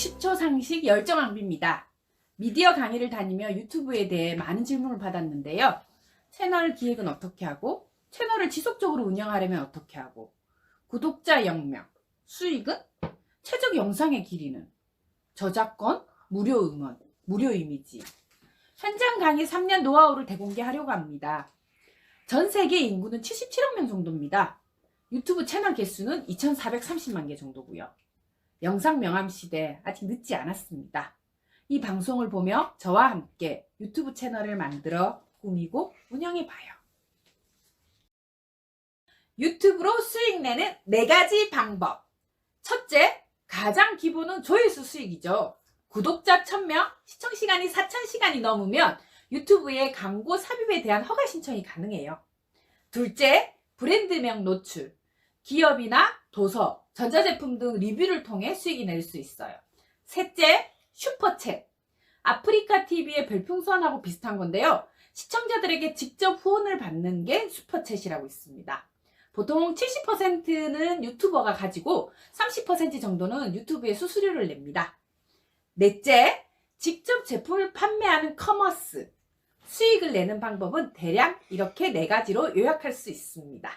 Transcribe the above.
상식 열정왕비입니다. 미디어 강의를 다니며 유튜브에 대해 많은 질문을 받았는데요. 채널 기획은 어떻게 하고, 채널을 지속적으로 운영하려면 어떻게 하고, 구독자 0명, 수익은? 최적 영상의 길이는? 저작권, 무료 음원, 무료 이미지. 현장 강의 3년 노하우를 대공개하려고 합니다. 전 세계 인구는 77억 명 정도입니다. 유튜브 채널 개수는 2,430만 개 정도고요. 영상 명함 시대 아직 늦지 않았습니다. 이 방송을 보며 저와 함께 유튜브 채널을 만들어 꾸미고 운영해 봐요. 유튜브로 수익 내는 네 가지 방법. 첫째, 가장 기본은 조회수 수익이죠. 구독자 1000명, 시청 시간이 4000시간이 넘으면 유튜브에 광고 삽입에 대한 허가 신청이 가능해요. 둘째, 브랜드명 노출. 기업이나 도서, 전자제품 등 리뷰를 통해 수익이 낼 수 있어요. 셋째, 슈퍼챗. 아프리카 TV의 별풍선하고 비슷한 건데요. 시청자들에게 직접 후원을 받는 게 슈퍼챗이라고 있습니다. 보통 70%는 유튜버가 가지고 30% 정도는 유튜브에 수수료를 냅니다. 넷째, 직접 제품을 판매하는 커머스. 수익을 내는 방법은 대략 이렇게 네 가지로 요약할 수 있습니다.